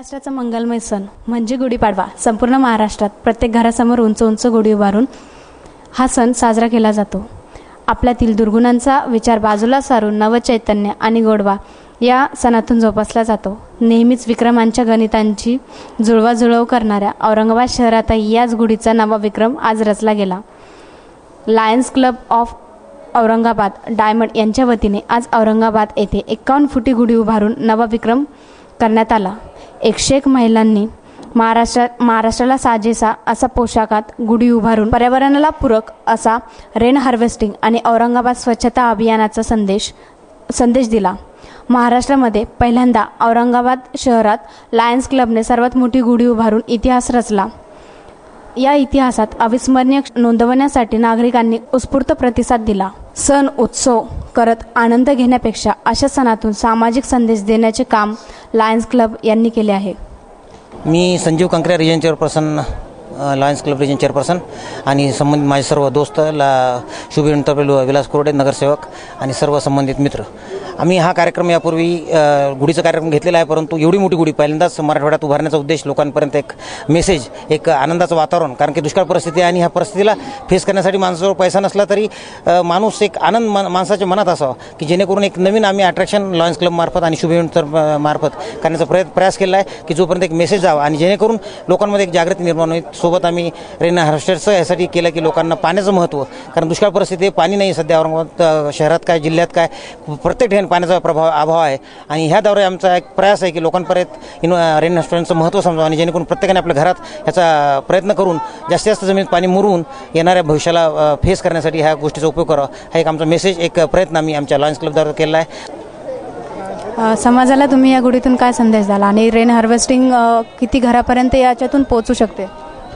महाराष्ट्राचा मंगलमय सण म्हणजे गुढीपाडवा. संपूर्ण महाराष्ट्रात प्रत्येक घरासमोर उंच उंच गुढी उभारून हा सण साजरा केला जातो. आपल्यातील दुर्गुणांचा विचार बाजूला सारून नवचैतन्य आणि गोडवा या सणातून जोपासला जातो. नेहमीच विक्रमांच्या गणितांची जुळवाजुळव करणाऱ्या औरंगाबाद शहरातही याच गुढीचा नवा विक्रम आज रचला गेला. Lions Club of Aurangabad Diamond यांच्या वतीने आज औरंगाबाद येथे एकावन्न फुटी गुढी उभारून नवा विक्रम करण्यात आला. एकशे एक महिलांनी महाराष्ट्रात महाराष्ट्राला साजेसा असा पोशाखात गुढी उभारून पर्यावरणाला पूरक असा रेन हार्वेस्टिंग आणि औरंगाबाद स्वच्छता अभियानाचा संदेश संदेश दिला. महाराष्ट्रामध्ये पहिल्यांदा औरंगाबाद शहरात लायन्स क्लबने सर्वात मोठी गुढी उभारून इतिहास रचला. या इतिहासात अविस्मरणीय नोंदवण्यासाठी नागरिकांनी उत्स्फूर्त प्रतिसाद दिला. सण उत्सव करत आनंद घेण्यापेक्षा अशा सणातून सामाजिक संदेश देण्याचे काम लायन्स क्लब यांनी केले आहे. मी Sanjeev Kankare region chairperson Lions Club region chairperson आणि संबंधित माझे सर्व दोस्त ला शुभेंतरपेलू विलास कोरडे नगरसेवक आणि सर्व संबंधित मित्र. आम्ही हा कार्यक्रम यापूर्वी गुढीचा कार्यक्रम घेतलेला आहे परंतु एवढी मोठी गुढी पहिल्यांदाच मराठवाड्यात उभारण्याचा उद्देश लोकांपर्यंत एक मेसेज एक आनंदाचं वातावरण कारण की दुष्काळ परिस्थिती आणि ह्या परिस्थितीला फेस करण्यासाठी माणसाजवळ पैसा नसला तरी माणूस एक आनंद माणसाच्या मनात असावा की जेणेकरून एक नवीन आम्ही अट्रॅक्शन लॉयन्स क्लबमार्फत आणि शुभेंतर मार्फत करण्याचा प्रयत्न प्रयास केला आहे की जोपर्यंत एक मेसेज जावा आणि जेणेकरून लोकांमध्ये एक जागृती निर्माण होईल सो सोबत आम्ही रेन हार्वेस्टरचं यासाठी केलं की लोकांना पाण्याचं महत्त्व कारण दुष्काळ परिस्थिती आहे पाणी नाही सध्या औरंगाबाद शहरात काय जिल्ह्यात काय प्रत्येक ठिकाणी पाण्याचा प्रभाव अभाव आहे. आणि ह्याद्वारे आमचा एक प्रयास आहे की लोकांपर्यंत इन रेन हार्वेस्टरचं महत्त्व समजावं आणि जेणेकरून प्रत्येकाने आपल्या घरात ह्याचा प्रयत्न करून जास्तीत जास्त जमिनीत पाणी मुरवून येणाऱ्या भविष्याला फेस करण्यासाठी ह्या गोष्टीचा उपयोग करावा. हा एक आमचा मेसेज एक प्रयत्न आम्ही आमच्या लॉयन्स क्लबद्वारे केला आहे. समाजाला तुम्ही या गुढीतून काय संदेश द्याल? आणि रेन हार्वेस्टिंग किती घरापर्यंत याच्यातून पोहोचू शकते?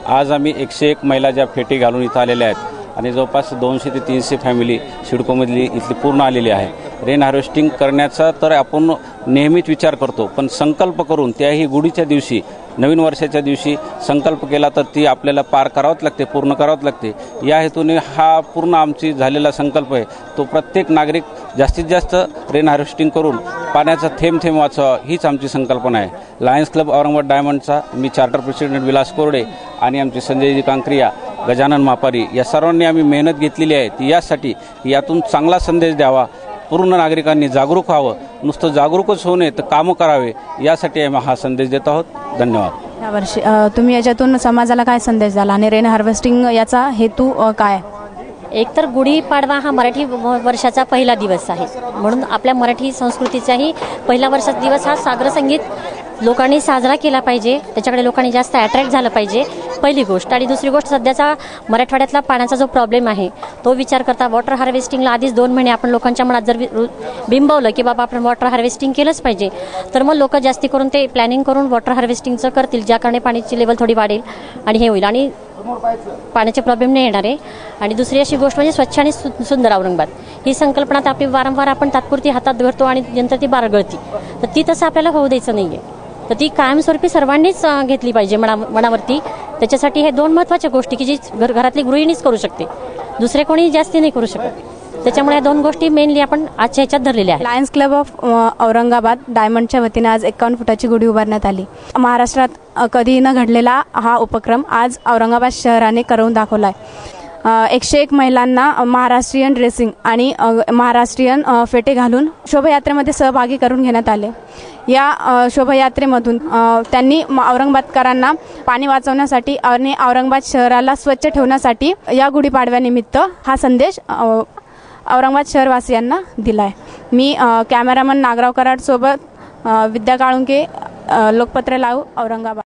आज आम्ही एकशे एक महिला ज्या फेटी घालून इथं आलेल्या आहेत. आणि जवळपास दोनशे ते तीनशे फॅमिली सिडकोमधली इथली पूर्ण आलेली आहे. रेन हार्वेस्टिंग करण्याचा तर आपण नेहमीच विचार करतो. पण संकल्प करून त्याही गुढीच्या दिवशी नवीन वर्षाच्या दिवशी संकल्प केला तर ती आपल्याला पार करावंच लागते पूर्ण करावंच लागते. या हेतूने हा पूर्ण आमची झालेला संकल्प आहे. तो प्रत्येक नागरिक जास्तीत जास्त रेन हार्वेस्टिंग करून पाण्याचा थेंब थेंब वाचावा हीच आमची संकल्पना आहे. लायन्स क्लब औरंगाबाद डायमंडचा मी चार्टर प्रेसिडेंट विलास कोरडे आणि आमचे संजयजी कांक्रिया गजानन मापारी या सर्वांनी आम्ही मेहनत घेतलेली आहे. ती यासाठी यातून चांगला संदेश द्यावा. पूर्ण नागरिकांनी जागरूक व्हावं नुसतं जागरूकच होऊ नये तर कामं करावे यासाठी आम्ही हा संदेश देत आहोत. धन्यवाद. यावर्षी तुम्ही याच्यातून समाजाला काय संदेश द्याल आणि रेन हार्वेस्टिंग याचा हेतू काय? एकतर गुढीपाडवा हा मराठी व- वर्षाचा पहिला दिवस आहे. म्हणून आपल्या मराठी संस्कृतीचाही पहिला वर्षाचा दिवस हा सागर संगीत लोकांनी साजरा केला पाहिजे त्याच्याकडे लोकांनी जास्त अट्रॅक्ट झालं पाहिजे पहिली गोष्ट. आणि दुसरी गोष्ट सध्याचा मराठवाड्यातला पाण्याचा जो प्रॉब्लेम आहे तो विचार करता वॉटर हार्वेस्टिंगला आधीच दोन महिने आपण लोकांच्या मनात जर रु- बिंबवलं की बाबा आपण वॉटर हार्वेस्टिंग केलंच पाहिजे तर मग लोक जास्ती करून ते प्लॅनिंग करून वॉटर हार्वेस्टिंगचं करतील ज्या कारणे पाण्याची लेवल थोडी वाढेल आणि हे होईल. आणि पाण्याचे प्रॉब्लेम नाही येणार आहे. आणि दुसरी अशी गोष्ट म्हणजे स्वच्छ आणि सु सुंदर औरंगाबाद. ही संकल्पना तर आपली वारंवार आपण तात्पुरती हातात धरतो आणि नंतर ती बारगळती. तर ती तसं आपल्याला होऊ द्यायचं नाही आहे तर ती कायमस्वरूपी सर्वांनीच घेतली पाहिजे मना मनावरती. त्याच्यासाठी हे दोन महत्त्वाच्या गोष्टी की जी घर घरातली गृहिणीच करू शकते. दुसरे कोणी जास्ती नाही करू शकत. त्याच्यामुळे या दोन गोष्टी मेनली आपण आजच्या ह्याच्यात धरलेल्या आहेत. लायन्स क्लब ऑफ औरंगाबाद डायमंडच्या वतीने आज एकावन्न फुटाची गुढी उभारण्यात आली. महाराष्ट्रात कधी कधीही न घडलेला हा उपक्रम आज औरंगाबाद शहराने करून दाखवला आहे एकशे एक महिलांना महाराष्ट्रीयन ड्रेसिंग आणि महाराष्ट्रीयन फेटे घालून शोभायात्रेमध्ये सहभागी करून घेण्यात आले. या शोभायात्रेमधून त्यांनी म- औरंगाबादकरांना पाणी वाचवण्यासाठी आणि औरंगाबाद शहराला स्वच्छ ठेवण्यासाठी या गुढीपाडव्यानिमित्त हा संदेश औरंगाबाद शहरवासियांना दिला आहे मी कॅमेरामन नागराव कराडसोबत विद्या काळुंके लोकपत्र लावू औरंगाबाद.